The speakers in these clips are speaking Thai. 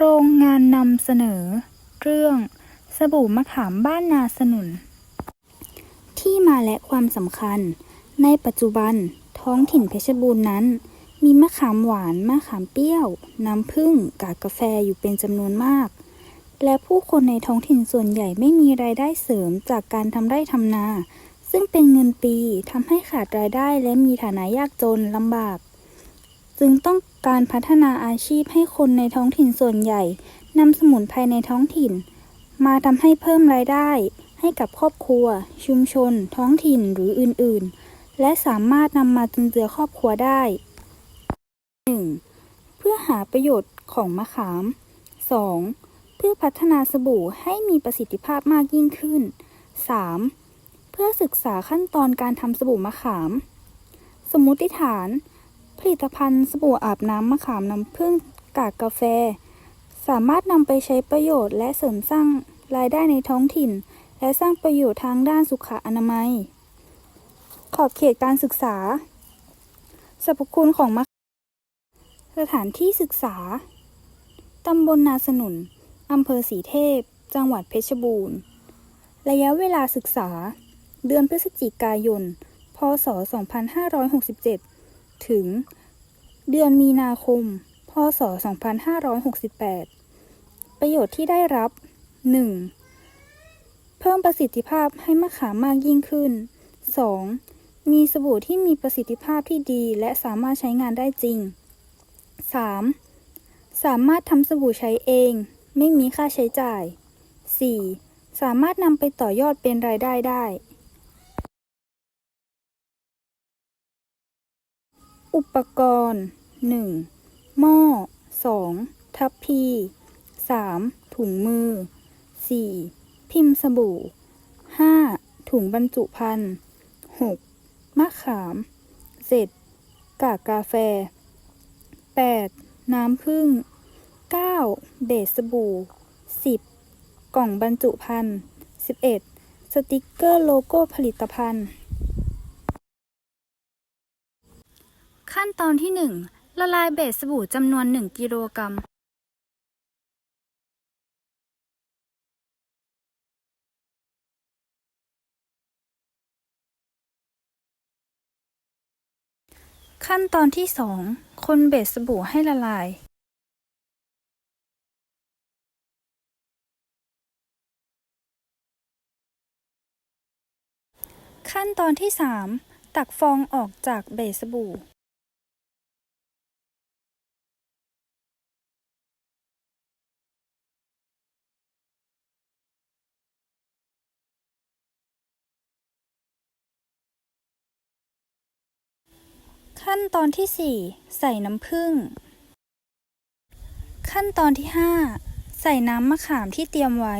ครงงานนำเสนอ เรื่อง สบู่มะขามบ้านนาสนุน ที่มาและความสำคัญ ในปัจจุบันท้องถิ่นเพชรบูรณ์นั้น มีมะขามหวาน มะขามเปรี้ยว น้ำผึ้งกากกาแฟอยู่เป็นจำนวนมาก และผู้คนในท้องถิ่นส่วนใหญ่ไม่มีรายได้เสริมจากการทำไร่ทำนา ซึ่งเป็นเงินปีทำให้ขาดรายได้และมีฐานะยากจนลำบาก จึงต้องการพัฒนาอาชีพให้คนในท้องถิ่นส่วนใหญ่นำสมุนไพรในท้องถิ่น มาทำให้เพิ่มรายได้ ให้กับครอบครัว ชุมชน ท้องถิ่นหรืออื่นๆ และสามารถนำมาจุนเจือครอบครัวได้ 1. เพื่อหาประโยชน์ของมะขาม 2. เพื่อพัฒนาสบู่ให้มีประสิทธิภาพมากยิ่งขึ้น 3. เพื่อศึกษาขั้นตอนการทำสบู่มะขาม สมมติฐาน ผลิตภัณฑ์สบู่อาบน้ำมะขามน้ำผึ้งกากกาแฟ สามารถนำไปใช้ประโยชน์และเสริมสร้างรายได้ในท้องถิ่น และสร้างประโยชน์ทางด้านสุขอนามัย ขอบเขตการศึกษาสรรพคุณของมะสถานที่ศึกษา ตำบลนาสนุน อำเภอสีเทพ จังหวัดเพชรบูรณ์ ระยะเวลาศึกษา เดือนพฤศจิกายน พศ 2567 ถึง เดือนมีนาคม พศ 2568 ประโยชน์ที่ได้รับ 1. เพิ่มประสิทธิภาพให้มะขามมากยิ่งขึ้น 2. มีสบู่ที่มีประสิทธิภาพที่ดีและสามารถใช้งานได้จริง 3. สามารถทำสบู่ใช้เอง ไม่มีค่าใช้จ่าย 4. สามารถนำไปต่อยอดเป็นรายได้ได้ อุปกรณ์ 1. หม้อ 2. ทัพพี 3. ถุงมือ 4. พิมพ์สบู่ 5. ถุงบรรจุภัณฑ์ 6. มะขาม 7. กากกาแฟ 8. น้ำผึ้ง 9. เบสสบู่ 10. กล่องบรรจุภัณฑ์ 11. สติกเกอร์โลโก้ผลิตภัณฑ์ ขั้นตอนที่ 1 ละลายเบสสบู่จำนวน 1 กิโลกรัม ขั้นตอนที่ 2 คนเบสสบู่ให้ละลาย ขั้นตอนที่ 3 ตักฟองออกจากเบสสบู่ ขั้นตอนที่ 4 ใส่น้ำผึ้ง ขั้นตอนที่ 5 ใส่น้ำมะขามที่เตรียมไว้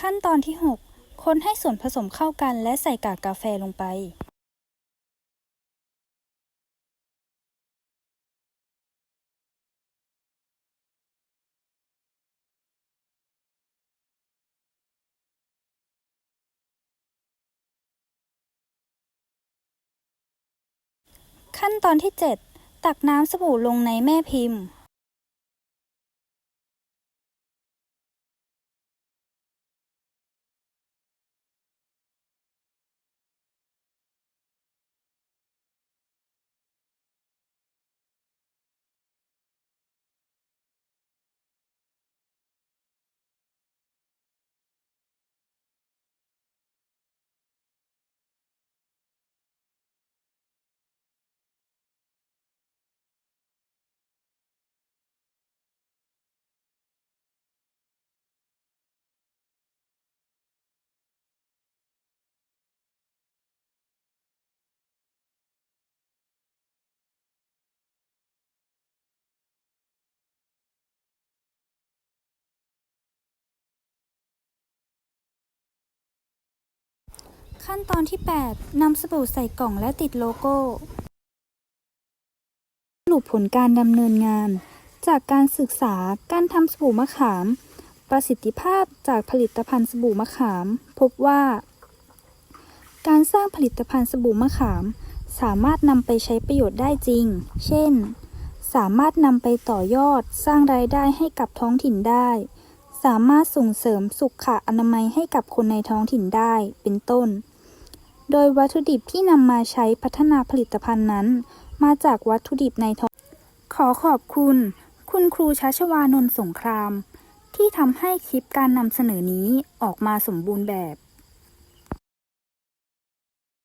ขั้นตอนที่ 6 คนให้ส่วนผสมเข้ากันและใส่กากกาแฟลงไป ขั้นตอนที่ 7 ตักน้ำสบู่ลงในแม่พิมพ์ ขั้นตอนที่ 8 นำสบู่ใส่กล่องและติดโลโก้ สรุปผลการดำเนินงาน จากการศึกษาการทำสบู่มะขาม ประสิทธิภาพจากผลิตภัณฑ์สบู่มะขาม พบว่า การสร้างผลิตภัณฑ์สบู่มะขาม สามารถนำไปใช้ประโยชน์ได้จริง เช่น สามารถนำไปต่อยอดสร้างรายได้ให้กับท้องถิ่นได้สามารถส่งเสริมสุขอนามัยให้กับคนในท้องถิ่นได้ เป็นต้น โดยวัตถุดิบที่นำมาใช้พัฒนาผลิตภัณฑ์นั้น มาจากวัตถุดิบในท้องขอขอบคุณ คุณครูชัชวานนท์สงคราม ที่ทำให้คลิปการนำเสนอนี้ออกมาสมบูรณ์แบบ